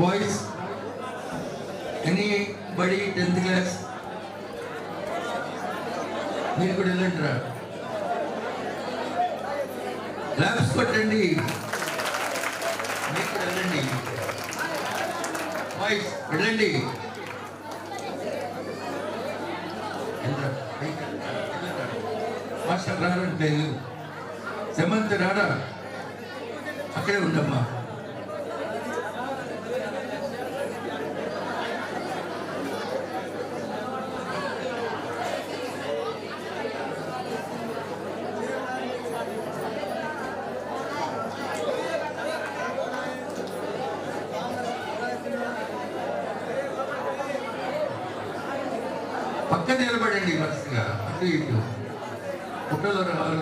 Boys any body tenth class మీరు కూడా వెళ్ళండి రా ల్యాబ్స్ కొట్టండి. మీరు కూడా వెళ్ళండి. బాయ్స్ వెళ్ళండి. మాస్టర్ రాడంటే సెమంత్ రాడా అక్కడే ఉండమ్మా పక్క నిలబడండి వరుసగా అటు ఇటు ఫోటోలో రావాలి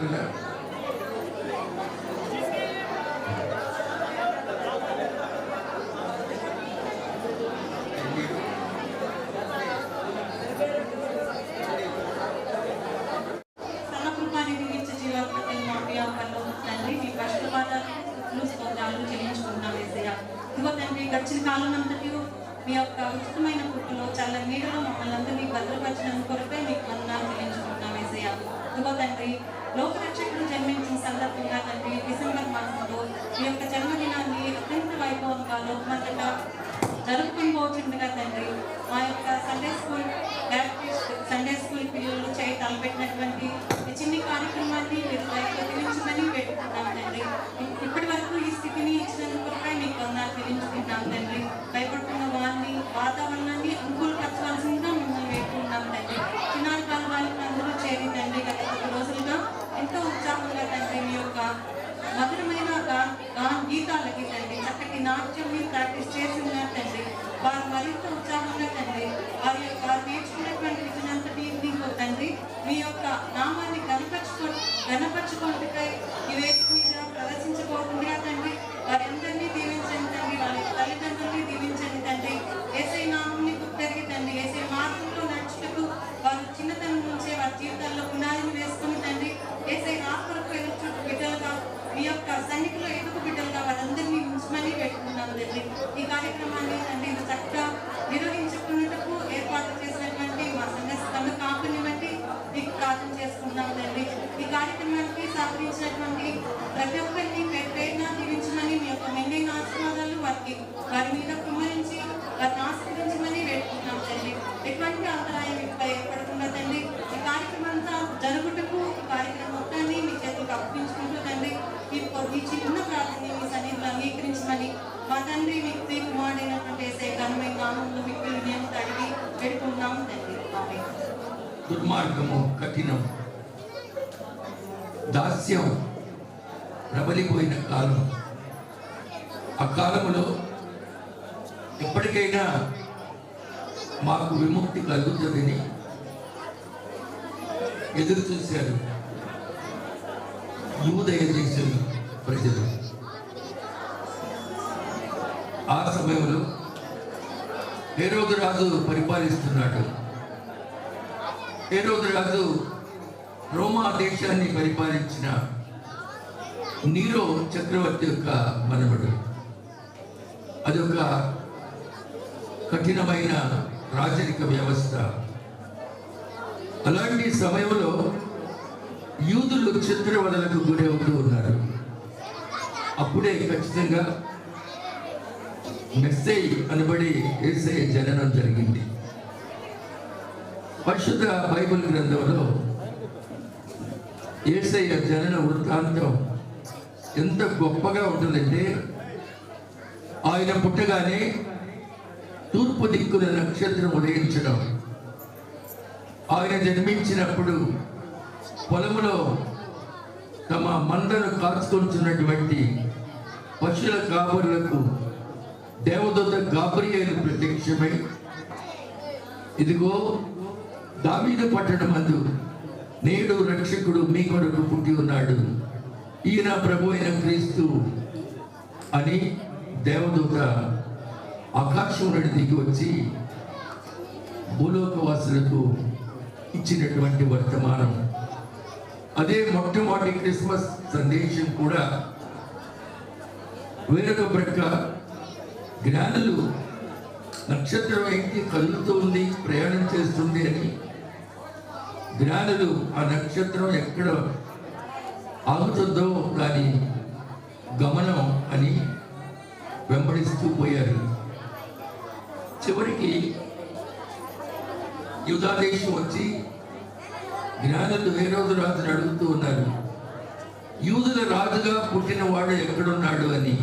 మమ్మల్ని అందరినీ భద్రపరిచిన కొరపై మీకు వందనాలు చెల్లించుకుంటున్నాం ఏసయ్య. ఇదిగో తండ్రి లోకరక్షకుడు జన్మించిన సందర్భంగా తండ్రి డిసెంబర్ మాసంలో మీ యొక్క జన్మదినాన్ని అత్యంత వైభవంగా లోకమంతటా జరుపుకొని పోతుండగా తండ్రి మా యొక్క సండే స్కూల్ సండే స్కూల్ పిల్లలు చేయి తలపెట్టినటువంటి చిన్ని కార్యక్రమాన్ని మీరు ప్రతినించమని పెట్టుకుంటాం ఇ- ఇప్పటి వరకు ఈ స్థితిని ఇచ్చినందుకు మీకు వందనాలు చెల్లించుకుంటాం తండ్రి భయపడుతున్న వారిని వాతావరణాన్ని అనుకూలపరచవలసిందిగా మిమ్మల్ని వేడుకుంటాం తండ్రి చిన్నారి కాల వాళ్ళకి అందరూ చేరి తండ్రి గత కొద్ది రోజులుగా ఎంతో ఉత్సాహంగా తండ్రి మీ యొక్క మధురమైన గా- గా- గీతాలకి తండ్రి చక్కటి నాట్యం మీరు ప్రాక్టీస్ చేసి ఉన్నారు తండ్రి వారు మరింత ఉత్సాహంగా తండ్రి వారి యొక్క వారు ప్రార్థన చేసుకుంటున్నాం తండ్రి ఈ కార్యక్రమానికి సహకరించినటువంటి ప్రతి ఒక్కరిని పేరున దీవించమని మీ యొక్క మెండైన ఆశీర్వాదాలు వారికి వారి మీద కుమ్మరించి వారిని ఆశీర్వదించమని వేడుకుంటున్నాం తండ్రి. ఎటువంటి అంతరాయం ఇక్కడ ఏర్పడకుండా తండ్రి ఈ కార్యక్రమం అంతా జరుగుతుంది ఈ కార్యక్రమం మొత్తాన్ని మీ చేతులకు అప్పగించుకుంటూ తండ్రి ఈ పొ- ఈ చిన్న ప్రార్థన మీ సన్నిధిలో అంగీకరించమని మా తండ్రి మీకు మీ కుమారుడైనటువంటి ఏసే ఘనమైన నామంలో మీకు నేను అడిగి పెడుతున్నాము తండ్రి ఆమేన్. దుర్మార్గము కఠినం. దాస్యం ప్రబలిపోయిన కాలం. ఆ కాలంలో ఎప్పటికైనా మాకు విముక్తి కలుగుతుందని ఎదురు చూశారు. యూదయ దేశం ప్రజలు. ఆ సమయంలో హేరోదు రాజు పరిపాలిస్తున్నాడు. హేరోదు రాజు రోమా దేశాన్ని పరిపాలించిన నీరో చక్రవర్తి యొక్క మనవడు. అదొక కఠినమైన రాజరిక వ్యవస్థ. అలాంటి సమయంలో యూదులు చిత్రవదలకు గురి అవుతూ ఉన్నారు. అప్పుడే ఖచ్చితంగా మెస్సై అనబడి ఏసై జననం జరిగింది. పరిశుద్ధ బైబిల్ గ్రంథంలో ఏసయ్య జనన వృత్తాంతం ఎంత గొప్పగా ఉంటుందంటే ఆయన పుట్టగానే తూర్పు దిక్కున నక్షత్రం ఉదయించడం. ఆయన జన్మించినప్పుడు పొలంలో తమ మందను కాచుకొంటున్నటువంటి పశువుల కాపరులకు దేవదూత అయిన ప్రత్యక్షమై ఇదిగో దావీదు పట్టణమందు నేడు రక్షకుడు మీ కొరకు పుట్టి ఉన్నాడు. ఈయన ప్రభు అయిన క్రీస్తు అని దేవదూత ఆకాశం నుండి దిగి వచ్చి భూలోకవాసులకు ఇచ్చినటువంటి వర్తమానం. అదే మొట్టమొదటి క్రిస్మస్ సందేశం కూడా వేరొక ప్రక్క జ్ఞానులు నక్షత్రం ఏంటి కదులుతూ ఉంది ప్రయాణం చేస్తుంది అని జ్ఞానులు ఆ నక్షత్రం ఎక్కడ ఆగుతుందో దాని గమనం అని వెంబడిస్తూ పోయారు. చివరికి యుధాదేశం వచ్చి జ్ఞానులు హేరోదు రాజుని అడుగుతూ ఉన్నారు? యూదుల రాజుగా పుట్టినవాడు ఎక్కడున్నాడు అని.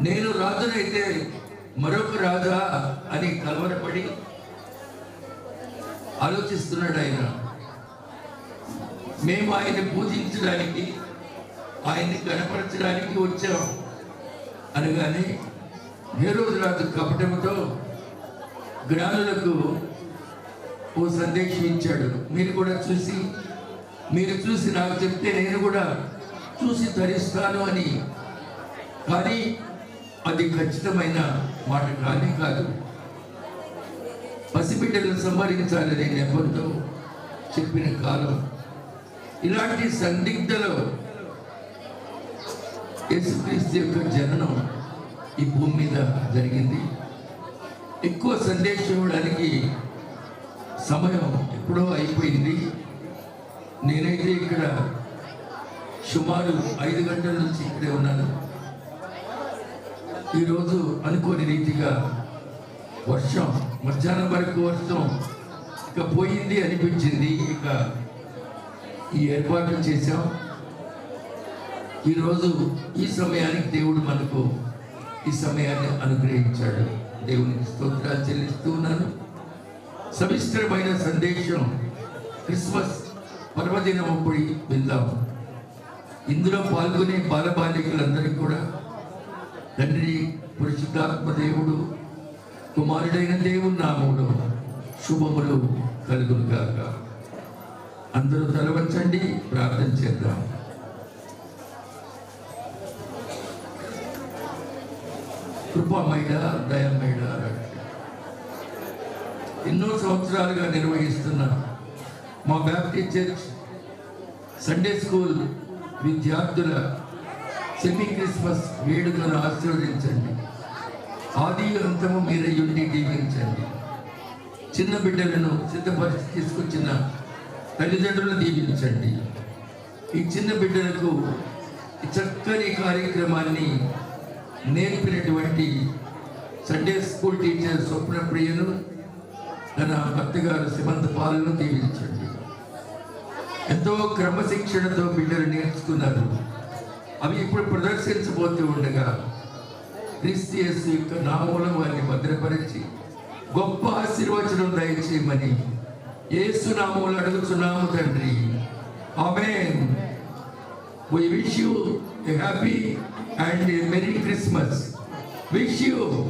నేను రాజునైతే మరొక రాజా అని కలవరపడి ఆలోచిస్తున్నాడు ఆయన. మేము ఆయన్ని పూజించడానికి ఆయన్ని కనపరచడానికి వచ్చాం. అనగానే రోజు రాజు కపటంతో జ్ఞానులకు ఓ సందేశం ఇచ్చాడు. మీరు కూడా చూసి మీరు చూసి నాకు చెప్తే నేను కూడా చూసి ధరిస్తాను అని. కానీ అది ఖచ్చితమైన మాట కానీ కాదు. పసిబిడ్డలను సంహరించాలనే నెపంతో చెప్పిన కాలం ఇలాంటి సందిగ్ధలో యేసుక్రీస్తు యొక్క జననం ఈ భూమి మీద జరిగింది. ఎక్కువ సందేశం ఇవ్వడానికి సమయం ఎప్పుడో అయిపోయింది. నేనైతే ఇక్కడ సుమారు ఐదు గంటల నుంచి ఇక్కడే ఉన్నాను. ఈరోజు అనుకోని రీతిగా వర్షం మధ్యాహ్నం వరకు వర్షం ఇక పోయింది అనిపించింది. ఇక ఈ ఏర్పాట్లు చేశాం. ఈరోజు ఈ సమయానికి దేవుడు మనకు ఈ సమయాన్ని అనుగ్రహించాడు. దేవునికి స్తోత్రాలు చెల్లిస్తూ ఉన్నాను. సవిస్తరమైన సందేశం క్రిస్మస్ పర్వదినం అప్పుడు విందాం. ఇందులో పాల్గొనే బాలబాలికలందరికీ కూడా తండ్రి పురుషుద్ధాత్మ దేవుడు కుమారుడైన దేవుని నామములో శుభములు కలుగును కాక అందరూ తలవంచండి ప్రార్థన చేద్దాం. కృపమైన దయమైన ఎన్నో సంవత్సరాలుగా నిర్వహిస్తున్న మా బ్యాప్టిస్ట్ చర్చ్ సండే స్కూల్ విద్యార్థుల సెమీ క్రిస్మస్ వేడుకను ఆశీర్వదించండి. ఆది అంతము మీరే ఉండి దీవించండి. చిన్న బిడ్డలను సిద్ధపరిచి తీసుకొచ్చిన తల్లిదండ్రులను దీవించండి. ఈ చిన్న బిడ్డలకు చక్కని కార్యక్రమాన్ని నేర్పినటువంటి సండే స్కూల్ టీచర్ స్వప్న ప్రియను తన భర్త గారు సిమంత పాలను దీవించండి. ఎంతో క్రమశిక్షణతో బిడ్డలు నేర్చుకున్నారు. అవి ఇప్పుడు ప్రదర్శించబోతూ ఉండగా క్రిస్టియస్ యొక్క నామూలం వారిని భద్రపరిచి గొప్ప ఆశీర్వచనం దయచేయమని యేసు నామూలు అడుగుతున్నాము తండ్రి ఆమేన్ We wish you a happy and a Merry Christmas. Wish you.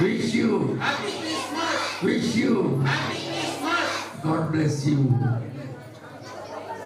Wish you. Happy Christmas! Wish you. Happy